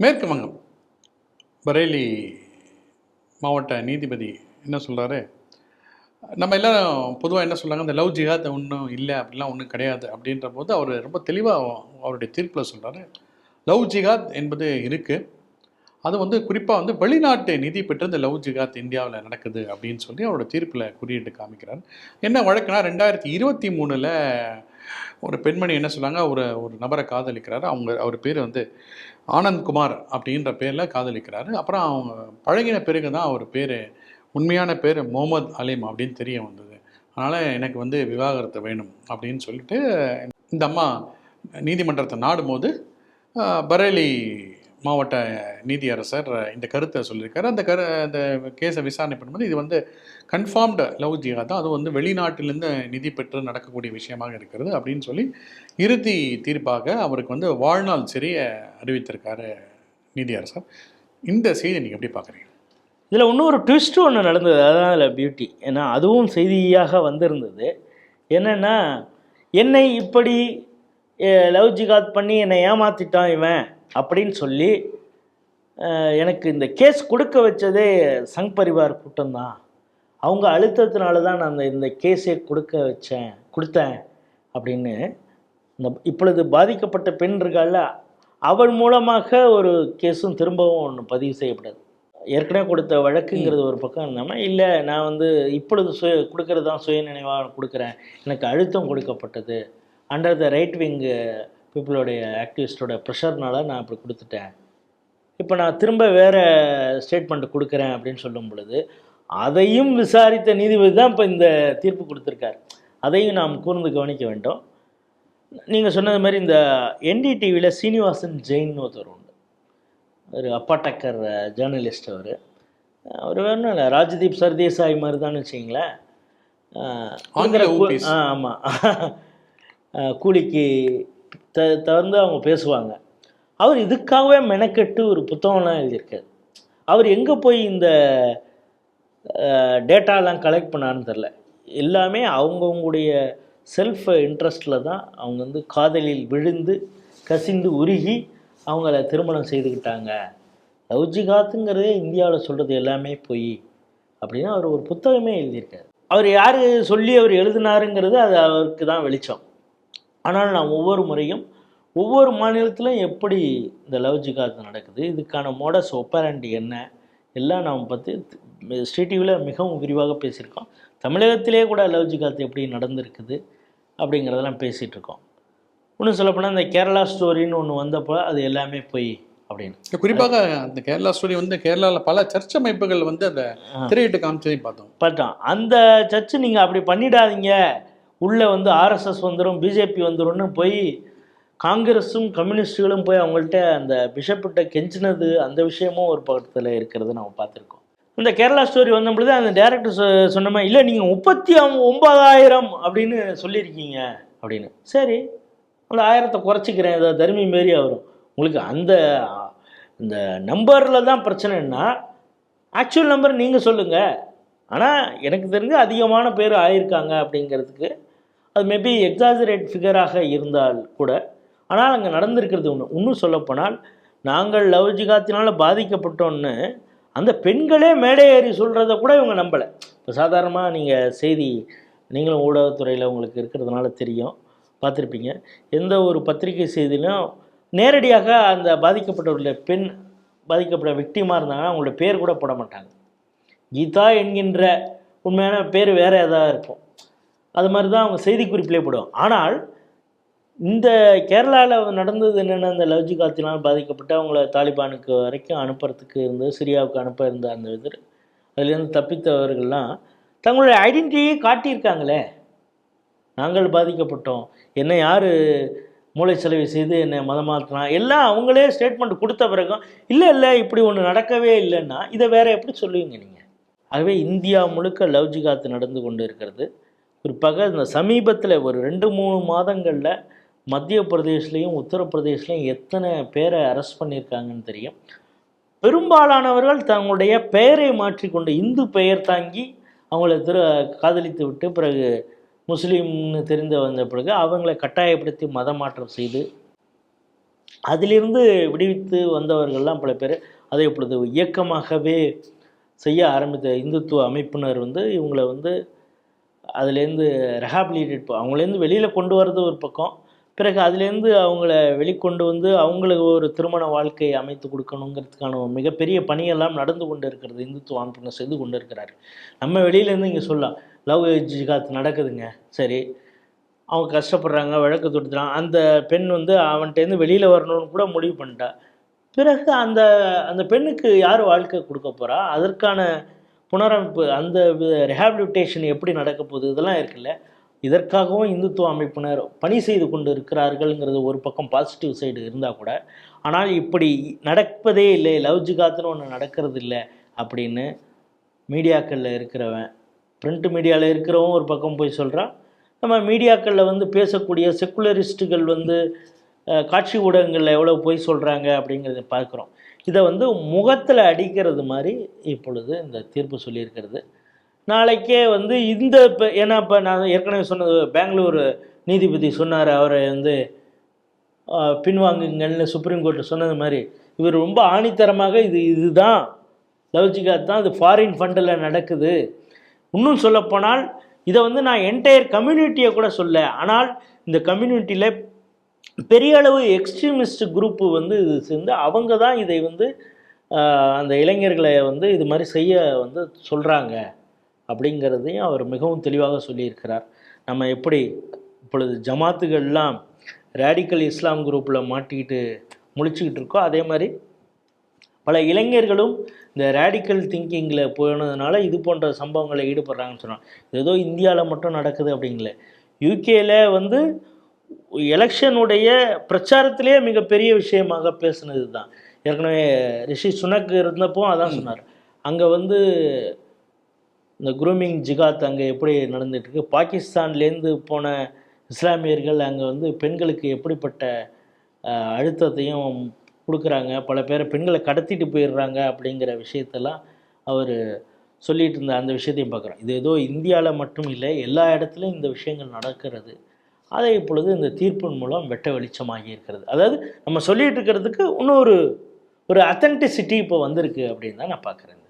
மேற்கு வங்கம். பரேலி மாவட்ட நீதிபதி என்ன சொல்கிறாரு நம்ம எல்லாரும் பொதுவாக என்ன சொல்கிறாங்க இந்த லவ் ஜிஹாத் ஒன்றும் இல்லை அப்படிலாம் ஒன்றும் கிடையாது அப்படின்ற போது அவர் ரொம்ப தெளிவாக அவருடைய தீர்ப்பில் சொல்கிறாரு லவ் ஜிஹாத் என்பது இருக்குது அது வந்து குறிப்பாக வந்து வெளிநாட்டு நிதி பெற்று இந்த லவ் ஜிகாத் இந்தியாவில் நடக்குது அப்படின்னு சொல்லி அவரோட தீர்ப்பில் குறியிட்டு காமிக்கிறார். என்ன வழக்குனா ரெண்டாயிரத்தி இருபத்தி மூணில் ஒரு பெண்மணி என்ன சொன்னாங்க ஒரு ஒரு நபரை காதலிக்கிறாரு. அவங்க அவர் பேர் வந்து ஆனந்த்குமார் அப்படின்ற பேரில் காதலிக்கிறாரு. அப்புறம் அவங்க பழகின பிறகு தான் அவர் பேர் உண்மையான பேர் முகமது அலீம் அப்படின்னு தெரிய வந்தது. அதனால் எனக்கு வந்து விவாகரத்து வேணும் அப்படின்னு சொல்லிட்டு இந்த அம்மா நீதிமன்றத்தை நாடும்போது போது பரேலி மாவட்ட நீதியரசர் இந்த கருத்தை சொல்லியிருக்காரு. அந்த கரு அந்த கேஸை விசாரணை பண்ணும்போது இது வந்து கன்ஃபார்ம்டு லவ் ஜிஹாத் தான். அது வந்து வெளிநாட்டிலேருந்து நிதி பெற்று நடக்கக்கூடிய விஷயமாக இருக்கிறது அப்படின்னு சொல்லி இறுதி தீர்ப்பாக அவருக்கு வந்து வாழ்நாள் சிறைய அறிவித்திருக்காரு நீதியரசர். இந்த செய்தி நீங்கள் எப்படி பார்க்குறீங்க? இதில் இன்னும் ஒரு ஒன்று நடந்தது. அதுதான் அதில் பியூட்டி ஏன்னா அதுவும் செய்தியாக வந்திருந்தது. என்னென்னா என்னை இப்படி லவ் ஜிகாத் பண்ணி என்னை ஏமாத்திட்டான் இவன். அப்படின்னு சொல்லி எனக்கு இந்த கேஸ் கொடுக்க வச்சதே சங் பரிவார் கூட்டம்தான். அவங்க அழுத்தத்தினால தான் நான் அந்த இந்த கேஸை கொடுக்க வச்சேன் கொடுத்தேன் அப்படின்னு இந்த இப்பொழுது பாதிக்கப்பட்ட பெண் இருக்கால அவள் மூலமாக ஒரு கேஸும் திரும்பவும் ஒன்று பதிவு செய்யப்படாது ஏற்கனவே கொடுத்த வழக்குங்கிறது ஒரு பக்கம் இல்லாமல் இல்லை நான் வந்து இப்பொழுது சுய கொடுக்கறது தான் சுய நினைவாக கொடுக்குறேன் எனக்கு அழுத்தம் கொடுக்கப்பட்டது அண்டர் த ரைட் விங் பீப்புளோடைய ஆக்டிவிஸ்டோட ப்ரெஷர்னால நான் இப்படி கொடுத்துட்டேன். இப்போ நான் திரும்ப வேறு ஸ்டேட்மெண்ட் கொடுக்குறேன் அப்படின்னு சொல்லும் பொழுது அதையும் விசாரித்த நீதிபதி தான் இப்போ இந்த தீர்ப்பு கொடுத்துருக்கார். அதையும் நாம் கூர்ந்து கவனிக்க வேண்டும். நீங்கள் சொன்னது மாதிரி இந்த என்டிடிவியில் சீனிவாசன் ஜெயின் ஒருத்தர் உண்டு. ஒரு அப்பாட்டக்கர் ஜேர்னலிஸ்ட் அவர். அவர் வேணும் இல்லை ராஜதீப் சர்தேசாய் மாதிரி தான் வச்சிங்களேன் ஊபிஸ். ஆமாம் கூலிக்கு த தவிர்த்து அவங்க பேசுவாங்க. அவர் இதுக்காகவே மெனக்கெட்டு ஒரு புத்தகம்லாம் எழுதியிருக்காரு. அவர் எங்கே போய் இந்த டேட்டாலாம் கலெக்ட் பண்ணான்னு தெரில எல்லாமே அவங்கவுங்களுடைய செல்ஃப் இன்ட்ரெஸ்டில் தான் அவங்க வந்து காதலில் விழுந்து கசிந்து உருகி அவங்கள திருமணம் செய்துக்கிட்டாங்க. லவ் ஜிகாத்துங்கிறதே இந்தியாவில் சொல்கிறது எல்லாமே பொய் அப்படின்னு அவர் ஒரு புத்தகமே எழுதியிருக்காரு. அவர் யார் சொல்லி அவர் எழுதினாருங்கிறது அது அவருக்கு தான் வெளிச்சம். ஆனால் நான் ஒவ்வொரு முறையும் ஒவ்வொரு மாநிலத்திலும் எப்படி இந்த லவ் ஜிகாத் நடக்குது இதுக்கான மோடஸ் ஒப்பரண்டி என்ன எல்லாம் நாம் பற்றி ஸ்ரீ டிவியில் மிகவும் விரிவாக பேசியிருக்கோம். தமிழகத்திலே கூட லவ் ஜிகாத் எப்படி நடந்திருக்குது அப்படிங்கிறதெல்லாம் பேசிகிட்டு இருக்கோம். இன்னும் சொல்லப்போனால் இந்த கேரளா ஸ்டோரின்னு ஒன்று வந்தப்போ அது எல்லாமே பொய் அப்படின்னு. குறிப்பாக அந்த கேரளா ஸ்டோரி வந்து கேரளாவில் பல சர்ச் அமைப்புகள் வந்து அந்த திரையிட்டு காமிச்சதையும் பார்த்தோம். பார்த்தோம். அந்த சர்ச்சு நீங்கள் அப்படி பண்ணிடாதீங்க. உள்ளே வந்து ஆர்எஸ்எஸ் வந்துடும் பிஜேபி வந்துடும்னு போய் காங்கிரஸும் கம்யூனிஸ்டுகளும் போய் அவங்கள்ட்ட அந்த பிஷப்பிட்ட கெஞ்சினது அந்த விஷயமும் ஒரு பக்கத்தில் இருக்கிறது நம்ம பார்த்துருக்கோம். இந்த கேரளா ஸ்டோரி வந்த பொழுது அந்த டேரக்டர் சொ சொன்ன இல்லை நீங்கள் முப்பத்தி ஒன்பதாயிரம் அப்படின்னு சொல்லியிருக்கீங்க அப்படின்னு. சரி அந்த ஆயிரத்தை குறைச்சிக்கிறேன் ஏதோ தர்மி மாரி வரும் உங்களுக்கு அந்த இந்த நம்பரில் தான் பிரச்சனைன்னா ஆக்சுவல் நம்பர் நீங்கள் சொல்லுங்கள் ஆனால் எனக்கு தெரிஞ்சு அதிகமான பேர் ஆயிருக்காங்க அப்படிங்கிறதுக்கு அது மேபி எக்ஸாசரேட் ஃபிகராக இருந்தால் கூட ஆனால் அங்கே நடந்திருக்கிறது ஒன்று இன்னும் சொல்லப்போனால் நாங்கள் லவ் ஜிகாத்தினால் பாதிக்கப்பட்டோன்னு அந்த பெண்களே மேடை ஏறி சொல்கிறத கூட இவங்க நம்பலை. இப்போ சாதாரணமாக நீங்கள் செய்தி நீங்களும் ஊடகத்துறையில் உங்களுக்கு இருக்கிறதுனால தெரியும் பார்த்துருப்பீங்க. எந்த ஒரு பத்திரிகை செய்தியிலும் நேரடியாக அந்த பாதிக்கப்பட்டவருடைய பெண் பாதிக்கப்பட்ட விக்டிமாக இருந்தாங்கன்னா அவங்களோட பேர் கூட போட மாட்டாங்க. கீதா என்கின்ற உண்மையான பேர் வேறு ஏதாவது இருக்கும். அது மாதிரி தான் அவங்க செய்தி குறிப்பிலே போடுவோம் ஆனால் இந்த கேரளாவில் நடந்தது என்னென்ன இந்த லவ் காத்தினால் பாதிக்கப்பட்டு அவங்கள தாலிபானுக்கு வரைக்கும் அனுப்புறதுக்கு இருந்தது சிரியாவுக்கு அனுப்ப இருந்த அந்த இது. அதுலேருந்து தப்பித்தவர்கள்லாம் தங்களுடைய ஐடென்டிட்டியை காட்டியிருக்காங்களே. நாங்கள் பாதிக்கப்பட்டோம். என்னை யார் மூளை செலவு செய்து என்னை மதம் மாற்றினா எல்லாம் அவங்களே ஸ்டேட்மெண்ட் கொடுத்த பிறகும் இல்லை இல்லை இப்படி ஒன்று நடக்கவே இல்லைன்னா இதை வேற எப்படி சொல்லுவீங்க நீங்கள் ஆகவே இந்தியா முழுக்க லவ் ஜிகாத் நடந்து கொண்டு இருக்கிறது. குறிப்பாக இந்த சமீபத்தில் ஒரு ரெண்டு மூணு மாதங்களில் மத்திய பிரதேஷ்லேயும் உத்தரப்பிரதேஷ்லேயும் எத்தனை பேரை அரெஸ்ட் பண்ணியிருக்காங்கன்னு தெரியும். பெரும்பாலானவர்கள் தங்களுடைய பெயரை மாற்றிக்கொண்டு இந்து பெயர் தாங்கி அவங்கள திரு காதலித்து விட்டு பிறகு முஸ்லீம்னு தெரிந்து வந்த பிறகு அவங்கள கட்டாயப்படுத்தி மதமாற்றம் மாற்றம் செய்து அதிலிருந்து விடுவித்து வந்தவர்கள்லாம் பல பேர் அதை இப்பொழுது இயக்கமாகவே செய்ய ஆரம்பித்த இந்துத்துவ அமைப்பினர் வந்து இவங்களை வந்து அதுலேருந்து ரெஹாபிலிட்டேட் அவங்களேருந்து வெளியில் கொண்டு வர்றது ஒரு பக்கம். பிறகு அதுலேருந்து அவங்கள வெளிக்கொண்டு வந்து அவங்களுக்கு ஒரு திருமண வாழ்க்கையை அமைத்து கொடுக்கணுங்கிறதுக்கான மிகப்பெரிய பணியெல்லாம் நடந்து கொண்டு இருக்கிறது இந்துத்துவ அமைப்பினர் செய்து கொண்டு இருக்கிறார் நம்ம வெளியிலேருந்து இங்கே சொல்லலாம் லவ் ஜிகாத் நடக்குதுங்க சரி. அவங்க கஷ்டப்படுறாங்க வழக்கு தொடுத்துறான் அந்த பெண் வந்து அவன்கிட்டேருந்து வெளியில் வரணும்னு கூட முடிவு பண்ணிட்டா. பிறகு அந்த அந்த பெண்ணுக்கு யார் வாழ்க்கை கொடுக்க போகிறா அதற்கான புனரமைப்பு அந்த ரெஹாபிலிட்டேஷன் எப்படி நடக்க போகுது இதெல்லாம் இருக்குல்ல. இதற்காகவும் இந்துத்துவ அமைப்பினர் பணி செய்து கொண்டு இருக்கிறார்கள்ங்கிறது ஒரு பக்கம் பாசிட்டிவ் சைடு இருந்தால் கூட ஆனால் இப்படி நடப்பதே இல்லை. லவ் ஜிகாத்துன்னு ஒன்று நடக்கிறது இல்லை அப்படின்னு மீடியாக்களில் இருக்கிறவன் பிரிண்ட் மீடியாவில் இருக்கிறவன் ஒரு பக்கம் போய் சொல்கிறான் நம்ம மீடியாக்களில் வந்து பேசக்கூடிய செக்குலரிஸ்ட்டுகள் வந்து காட்சி ஊடகங்களில் எவ்வளோ போய் சொல்கிறாங்க அப்படிங்கிறத பார்க்குறோம். இதை வந்து முகத்தில் அடிக்கிறது மாதிரி இப்பொழுது இந்த தீர்ப்பு சொல்லியிருக்கிறது. நாளைக்கே வந்து இந்த இப்போ ஏன்னா இப்போ நான் ஏற்கனவே சொன்னது பெங்களூர் நீதிபதி சொன்னார் அவரை வந்து பின்வாங்குங்கள்னு சுப்ரீம் கோர்ட்டு சொன்னது மாதிரி. இவர் ரொம்ப ஆணித்தரமாக இது இதுதான். லவ்ஜிகாத் தான் இது ஃபாரின் ஃபண்டில் நடக்குது. இன்னும் சொல்லப்போனால் இதை வந்து நான் என்டையர் கம்யூனிட்டியை கூட சொல்ல ஆனால் இந்த கம்யூனிட்டியில் பெரிய அளவு எக்ஸ்ட்ரீமிஸ்ட் குரூப்பு வந்து இது சேர்ந்து அவங்க தான் இதை வந்து அந்த இளைஞர்களை வந்து இது மாதிரி செய்ய வந்து சொல்கிறாங்க அப்படிங்கிறதையும் அவர் மிகவும் தெளிவாக சொல்லியிருக்கிறார். நம்ம எப்படி இப்பொழுது ஜமாத்துகள்லாம் ரேடிக்கல் இஸ்லாம் குரூப்பில் மாட்டிக்கிட்டு முழிச்சுக்கிட்டு இருக்கோ அதே மாதிரி பல இளைஞர்களும் இந்த ரேடிக்கல் திங்கிங்கில் போனதுனால இது போன்ற சம்பவங்களை ஈடுபடுறாங்கன்னு சொன்னாங்க. ஏதோ இந்தியாவில் மட்டும் நடக்குது அப்படிங்கல. யூகேல வந்து எலெக்ஷனுடைய பிரச்சாரத்திலே மிகப்பெரிய விஷயமாக பேசுனது தான் ஏற்கனவே ரிஷி சுனக் இருந்தப்போ அதான் சொன்னார். அங்கே வந்து இந்த குரூமிங் ஜிகாத் அங்கே எப்படி நடந்துட்டு இருக்கு பாகிஸ்தான்லேருந்து போன இஸ்லாமியர்கள் அங்கே வந்து பெண்களுக்கு எப்படிப்பட்ட அழுத்தத்தையும் கொடுக்குறாங்க. பல பேரை பெண்களை கடத்திட்டு போயிடுறாங்க அப்படிங்கிற விஷயத்தெல்லாம் அவர் சொல்லிட்டு இருந்த அந்த விஷயத்தையும் பார்க்குறோம். இது ஏதோ இந்தியாவில் மட்டும் இல்லை எல்லா இடத்துலையும் இந்த விஷயங்கள் நடக்கிறது. அதை இப்பொழுது இந்த தீர்ப்பின் மூலம் வெட்ட வெளிச்சமாகி இருக்கிறது. அதாவது நம்ம சொல்லிட்டு இருக்கிறதுக்கு இன்னொரு ஒரு அத்தன்டிசிட்டி இப்போ வந்திருக்கு அப்படின்னு தான் நான் பார்க்குறேன்.